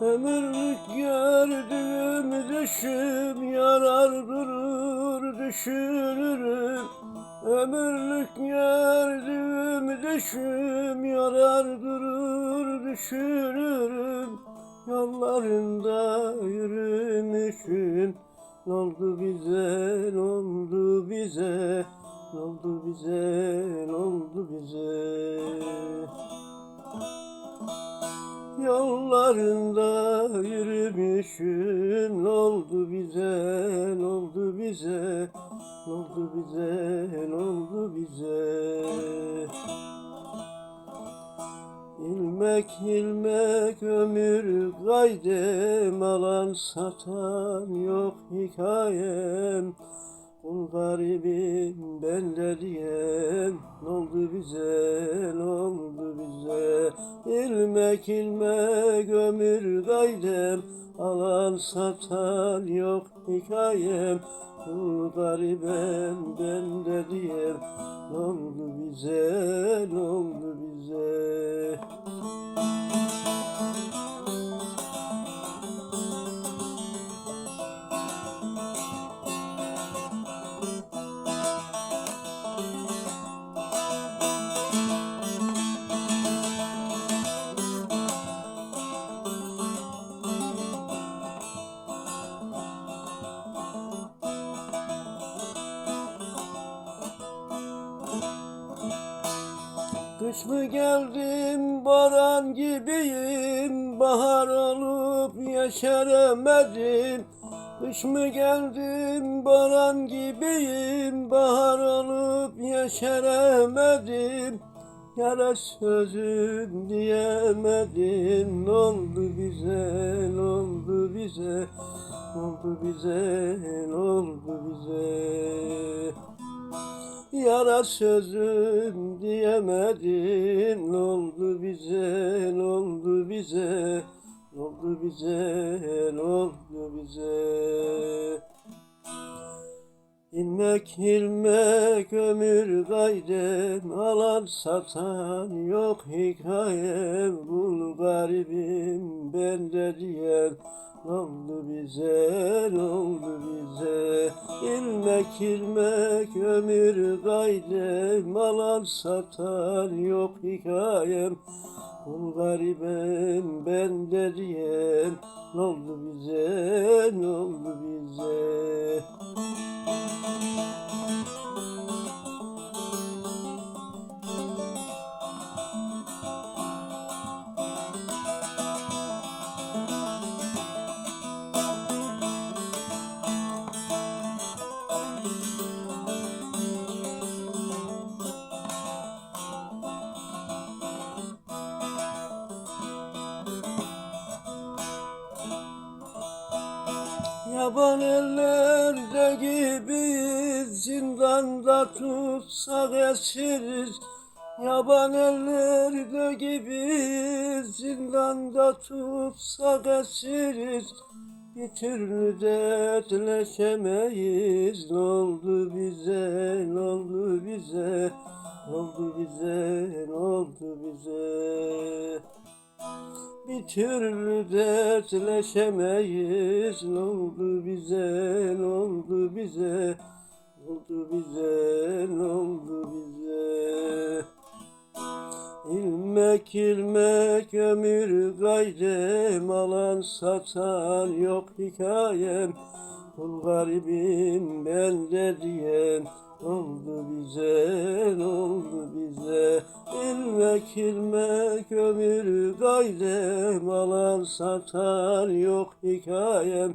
Ömürlük gördüğüm düşüm yarar durur düşünürüm. Ömürlük gördüğüm düşüm yarar durur düşünürüm. Yollarında yürümüşüm oldu bize, oldu bize oldu bize, oldu bize Yollarında yürümüşüm. Oldu bize, oldu bize? Oldu bize, oldu bize? İlmek ilmek ömür gaydem. Alan satan yok hikayem Kul garibim ben de diyem Ne oldu bize, oldu bize? İlmek ilmek ömür gaydem Alan satan yok hikayem. Kul garibim ben de diyem Ne oldu bize, oldu Mı geldim baran gibiyim Bahar olup yeşeremedim. Kış mı geldim baran gibiyim Bahar olup yeşeremedim. Yara sözüm diyemedim oldu ne oldu bize oldu bize, oldu bize Yara sözüm diyemedim. Ne oldu bize, ne oldu bize? Ne oldu bize, ne oldu bize? İlmek ilmek ömür gaydem Alan satan yok hikayem. Bul garibim ben de diyen oldu bize, oldu bize. İlmek ilmek ömür gaydem Alan satan yok hikayem. Kul garibim ben de diyen. Ne oldu bize, oldu bize Yaban ellerde gibiyiz Zindanda tutsak esiriz. Yaban ellerde gibiyiz Zindanda tutsak esiriz. Bir türlü dertleşemeyiz Ne oldu bize, ne oldu bize? Ne oldu bize, ne oldu bize bir türlü dertleşemeyiz. Ne oldu bize, ne oldu bize? Ne oldu bize, ne oldu bize? İlmek ilmek ömür gaydem Alan satan yok hikayem. Kul garibim ben de diyen oldu bize, oldu bize. İlmek ilmek ömür gaydem Alan satan yok hikayem.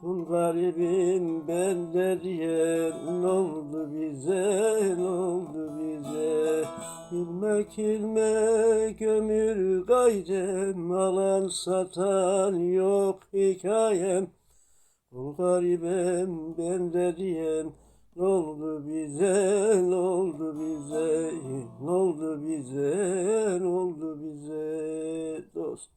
Kul garibim ben de diyen Ne oldu bize, oldu bize. İlmek ilmek ömür gaydem Alan satan yok hikayem. Kul garibim ben de diyen ne oldu bize, ne oldu bize, ne oldu bize, ne oldu bize dost.